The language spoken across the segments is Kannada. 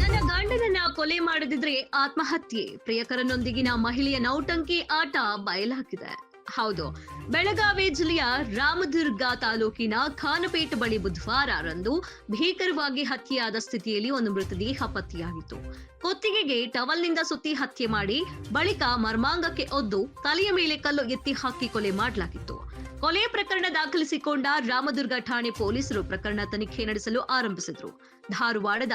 ನನ್ನ ಗಂಡನನ್ನ ಕೊಲೆ ಮಾಡದಿದ್ರೆ ಆತ್ಮಹತ್ಯೆ. ಪ್ರಿಯಕರನೊಂದಿಗಿನ ಮಹಿಳೆಯ ನೌಟಂಕಿ ಆಟ ಬಯಲಾಗಿದೆ ಹೌದು, ಬೆಳಗಾವಿ ಜಿಲ್ಲೆಯ ರಾಮದುರ್ಗ ತಾಲೂಕಿನ ಖಾನಪೇಟ್ ಬಳಿ ಬುಧವಾರರಂದು ಭೀಕರವಾಗಿ ಹತ್ಯೆಯಾದ ಸ್ಥಿತಿಯಲ್ಲಿ ಒಂದು ಮೃತದೇಹ ಪತ್ತೆಯಾಗಿತ್ತು. ಕೊತ್ತಿಗೆಗೆ ಟವಲ್ನಿಂದ ಸುತ್ತಿ ಹತ್ಯೆ ಮಾಡಿ ಬಳಿಕ ಮರ್ಮಾಂಗಕ್ಕೆ ಒದ್ದು ತಲೆಯ ಮೇಲೆ ಕಲ್ಲು ಎತ್ತಿ ಹಾಕಿ ಕೊಲೆ ಮಾಡಲಾಗಿತ್ತು. ಕೊಲೆ ಪ್ರಕರಣ ದಾಖಲಿಸಿಕೊಂಡ ರಾಮದುರ್ಗ ಠಾಣೆ ಪೊಲೀಸರು ಪ್ರಕರಣ ತನಿಖೆ ನಡೆಸಲು ಆರಂಭಿಸಿದ್ರು. ಧಾರವಾಡದ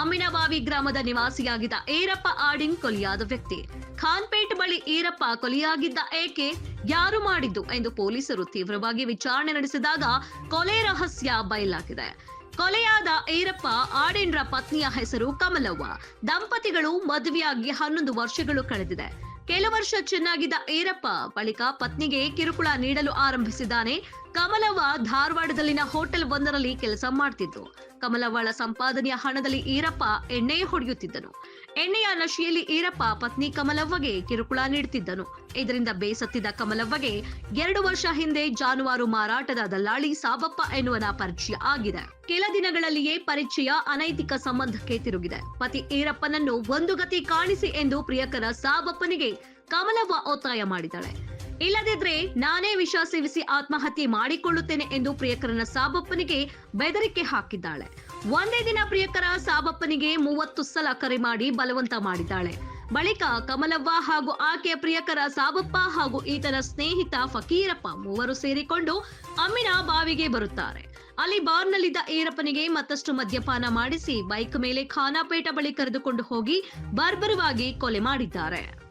ಅಮಿನಬಾವಿ ಗ್ರಾಮದ ನಿವಾಸಿಯಾಗಿದ್ದ ಈರಪ್ಪ ಆಡಿಂಗ್ ಕೊಲೆಯಾದ ವ್ಯಕ್ತಿ. ಖಾನ್ಪೇಟ್ ಬಳಿ ಈರಪ್ಪ ಕೊಲೆಯಾಗಿದ್ದ ಏಕೆ? ಯಾರು ಮಾಡಿದ್ದು? ಎಂದು ಪೊಲೀಸರು ತೀವ್ರವಾಗಿ ವಿಚಾರಣೆ ನಡೆಸಿದಾಗ ಕೊಲೆ ರಹಸ್ಯ ಬಯಲಾಗಿದೆ. ಕೊಲೆಯಾದ ಈರಪ್ಪ ಆಡಿನ್ರ ಪತ್ನಿಯ ಹೆಸರು ಕಮಲವ್ವ. ದಂಪತಿಗಳು ಮದುವೆಯಾಗಿ ಹನ್ನೊಂದು ವರ್ಷಗಳು ಕಳೆದಿದೆ. ಕೆಲ ವರ್ಷ ಚೆನ್ನಾಗಿದ್ದ ಈರಪ್ಪ ಬಳಿಕ ಪತ್ನಿಗೆ ಕಿರುಕುಳ ನೀಡಲು ಆರಂಭಿಸಿದ್ದಾನೆ. ಕಮಲವ್ವ ಧಾರವಾಡದಲ್ಲಿನ ಹೋಟೆಲ್ ಒಂದರಲ್ಲಿ ಕೆಲಸ ಮಾಡ್ತಿದ್ದು. ಕಮಲವ್ವಳ ಸಂಪಾದನೆಯ ಹಣದಲ್ಲಿ ಈರಪ್ಪ ಎಣ್ಣೆ ಹೊಡೆಯುತ್ತಿದ್ದನು. ಎಣ್ಣೆಯ ನಶೆಯಲ್ಲಿ ಈರಪ್ಪ ಪತ್ನಿ ಕಮಲವ್ವಗೆ ಕಿರುಕುಳ ನೀಡುತ್ತಿದ್ದನು. ಇದರಿಂದ ಬೇಸತ್ತಿದ್ದ ಕಮಲವ್ವಗೆ ಎರಡು ವರ್ಷ ಹಿಂದೆ ಜಾನುವಾರು ಮಾರಾಟದ ದಲ್ಲಾಳಿ ಸಾಬಪ್ಪ ಎನ್ನುವನ ಪರಿಚಯ ಆಗಿದೆ. ಕೆಲ ದಿನಗಳಲ್ಲಿಯೇ ಪರಿಚಯ ಅನೈತಿಕ ಸಂಬಂಧಕ್ಕೆ ತಿರುಗಿದೆ. ಪತಿ ಈರಪ್ಪನನ್ನು ಒಂದು ಗತಿ ಕಾಣಿಸಿ ಎಂದು ಪ್ರಿಯಕರ ಸಾಬಪ್ಪನಿಗೆ ಕಮಲವ್ವ ಒತ್ತಾಯ ಮಾಡಿದ್ದಾಳೆ. ಇಲ್ಲದಿದ್ರೆ ನಾನೇ ವಿಷ ಸೇವಿಸಿ ಆತ್ಮಹತ್ಯೆ ಮಾಡಿಕೊಳ್ಳುತ್ತೇನೆ ಎಂದು ಪ್ರಿಯಕರನ ಸಾಬಪ್ಪನಿಗೆ ಬೆದರಿಕೆ ಹಾಕಿದ್ದಾಳೆ. ಒಂದೇ ದಿನ ಪ್ರಿಯಕರ ಸಾಬಪ್ಪನಿಗೆ ಮೂವತ್ತು ಸಲ ಕರೆ ಮಾಡಿ ಬಲವಂತ ಮಾಡಿದ್ದಾಳೆ. ಬಳಿಕ ಕಮಲವ್ವ ಹಾಗೂ ಆಕೆಯ ಪ್ರಿಯಕರ ಸಾಬಪ್ಪ ಹಾಗೂ ಈತನ ಸ್ನೇಹಿತ ಫಕೀರಪ್ಪ ಮೂವರು ಸೇರಿಕೊಂಡು ಅಮ್ಮಿನ ಬಾವಿಗೆ ಬರುತ್ತಾರೆ. ಅಲ್ಲಿ ಬಾರ್ನಲ್ಲಿದ್ದ ಈರಪ್ಪನಿಗೆ ಮತ್ತಷ್ಟು ಮದ್ಯಪಾನ ಮಾಡಿಸಿ ಬೈಕ್ ಮೇಲೆ ಖಾನಾಪೇಟ ಬಳಿ ಕರೆದುಕೊಂಡು ಹೋಗಿ ಬರ್ಬರವಾಗಿ ಕೊಲೆ ಮಾಡಿದ್ದಾರೆ.